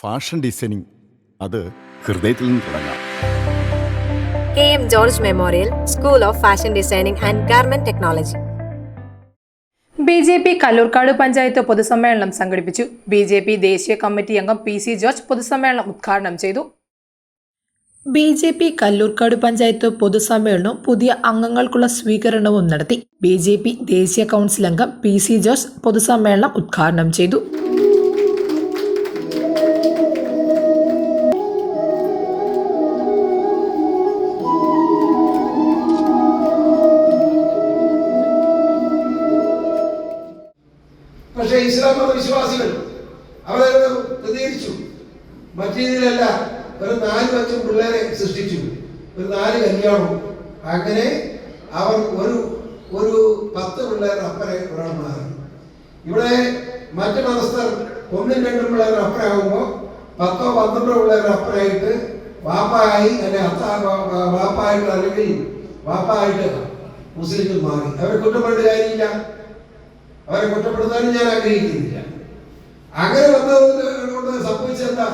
Fashion designing. അത് ഹൃദയത്തിൽ നിന്ന് തുടങ്ങാം. K M George memorial school of fashion designing and garment technology. B J P Kallurkad panchayat പൊതുസമ്മേളനം സംഘടിപ്പിച്ചു. ബി ജെ പി ദേശീയ കമ്മിറ്റി അംഗം പി സി ജോർജ് പൊതുസമ്മേളനം ഉദ്ഘാടനം ചെയ്തു. B J P Kallurkad panchayat പൊതുസമ്മേളനവും പുതിയ അംഗങ്ങൾക്കുള്ള സ്വീകരണവും നടത്തി. ബി ജെ പി ദേശീയ കൗൺസിൽ അംഗം പി സി ജോർജ് പൊതുസമ്മേളനം ഉദ്ഘാടനം ചെയ്തു. ഇസ്ലാം മത വിശ്വാസികൾ അവരെ പ്രതികരിച്ചു. മറ്റു രീതിയിലല്ല ഒരു നാല് അഞ്ചും പിള്ളേരെ സൃഷ്ടിച്ചു. ഒരു നാല് കല്യാണം അങ്ങനെ അവർ ഒരു ഒരു പത്ത് പിള്ളേരുടെ അപ്പറെ ഒരാൾ മാറി. ഇവിടെ മറ്റു മതസ്ഥർ ഒന്നും രണ്ടും പിള്ളേരുടെ അപ്പറാകുമ്പോൾ പത്തോ പന്ത്രണ്ടോ പിള്ളേരുടെ അപ്പറായിട്ട് വാപ്പായി അല്ലെ അത്ത വാപ്പായിട്ട് അല്ലെങ്കിൽ വാപ്പായിട്ട് മുസ്ലിങ്ങൾ മാറി. അവരെ കുറ്റപ്പെടേണ്ട കാര്യമില്ല. അവരെ കുറ്റപ്പെടുത്താനും ഞാൻ ആഗ്രഹിക്കുന്നില്ല. അങ്ങനെ വന്നതുകൊണ്ട് സംഭവിച്ചെന്താ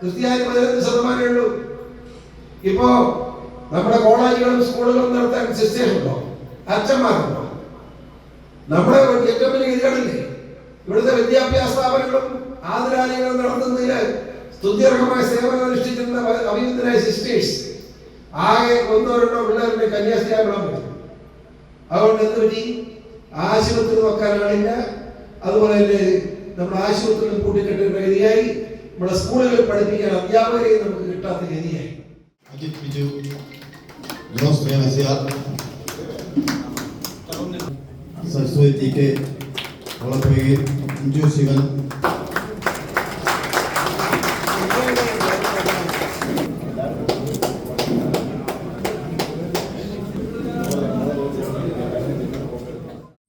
ക്രിസ്ത്യാനി പതിനഞ്ച് ശതമാനമേ ഉള്ളൂ. ഇപ്പോ നമ്മുടെ കോളേജുകളും സ്കൂളുകളും നടത്താൻ സിസ്റ്റേഴ്സ് ഉണ്ടോ അച്ഛന്മാരുണ്ടോ? നമ്മുടെ ഏറ്റവും വലിയ ഗതികളില്ലേ ഇവിടുത്തെ വിദ്യാഭ്യാസ സ്ഥാപനങ്ങളും ആതുരാലയങ്ങളും നടത്തുന്നതിന് സ്തുത്യർഹമായ സേവനം അനുഷ്ഠിച്ചിരുന്ന അഭിനന്ദനായ സിസ്റ്റേഴ്സ്. ആകെ ഒന്നോ രണ്ടോ പിള്ളേരുടെ പറ്റും അതുകൊണ്ട് എന്ത് പറ്റി? ആശുപത്രി നോക്കാൻ ആളില്ല അതുപോലെ തന്നെ നമ്മുടെ ആശുപത്രികൾ കൂട്ടിക്കെട്ടുന്ന രീതിയായി നമ്മുടെ സ്കൂളുകളിൽ പഠിപ്പിക്കാൻ അധ്യാപകരെ നമുക്ക് കിട്ടാത്ത രീതിയായി Ajith Biju Jose പ്രേമസിയാർ Saraswathi T K Valappuzhi Anju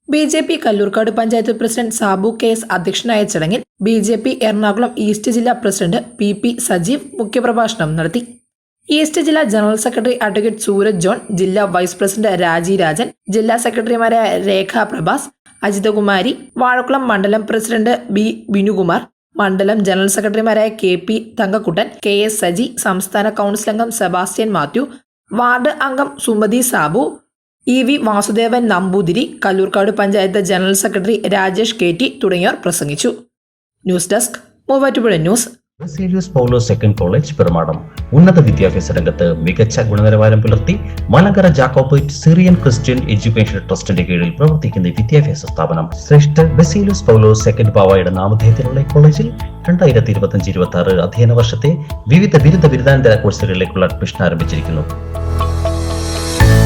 B J P Kallurkad panchayat president Sabu K S അധ്യക്ഷനായ ചടങ്ങിൽ B J P Ernakulam east ജില്ലാ പ്രസിഡന്റ് പി പി സജീവ് മുഖ്യപ്രഭാഷണം നടത്തി. ഈസ്റ്റ് ജില്ലാ general secretary advocate Sooraj John ജില്ലാ വൈസ് പ്രസിഡന്റ് രാജി രാജൻ ജില്ലാ സെക്രട്ടറിമാരായ രേഖ പ്രഭാസ് അജിതകുമാരി വാഴക്കുളം മണ്ഡലം പ്രസിഡന്റ് ബി വിനുകുമാർ മണ്ഡലം ജനറൽ സെക്രട്ടറിമാരായ K P Thankakuttan K S Saji സംസ്ഥാന കൗൺസിൽ അംഗം സെബാസ്റ്റ്യൻ മാത്യു വാർഡ് അംഗം Sumathi Sabu E V Vasudevan Namboothiri Kallurkad panchayat general secretary Rajesh K T തുടങ്ങിയവർ പ്രസംഗിച്ചു. News desk Muvattupuzha news. Baselios Paulose second college Perumadam. ഉന്നത വിദ്യാഭ്യാസ രംഗത്ത് മികച്ച ഗുണനിലവാരം പുലർത്തി Malankara Jacobite Syrian Christian education ട്രസ്റ്റിന്റെ കീഴിൽ പ്രവർത്തിക്കുന്ന വിദ്യാഭ്യാസ സ്ഥാപനം ശ്രേഷ്ഠ ബസേലിയസ് പൗലോസ് സെക്കൻഡ് പാവയുടെ നാമധേയത്തിലുള്ള കോളേജിൽ രണ്ടായിരത്തി ഇരുപത്തഞ്ച് ഇരുപത്തി ആറ് അധ്യയന വർഷത്തെ വിവിധ ബിരുദ ബിരുദാനന്തര കോഴ്സുകളിലേക്കുള്ള അഡ്മിഷൻ ആരംഭിച്ചിരിക്കുന്നു.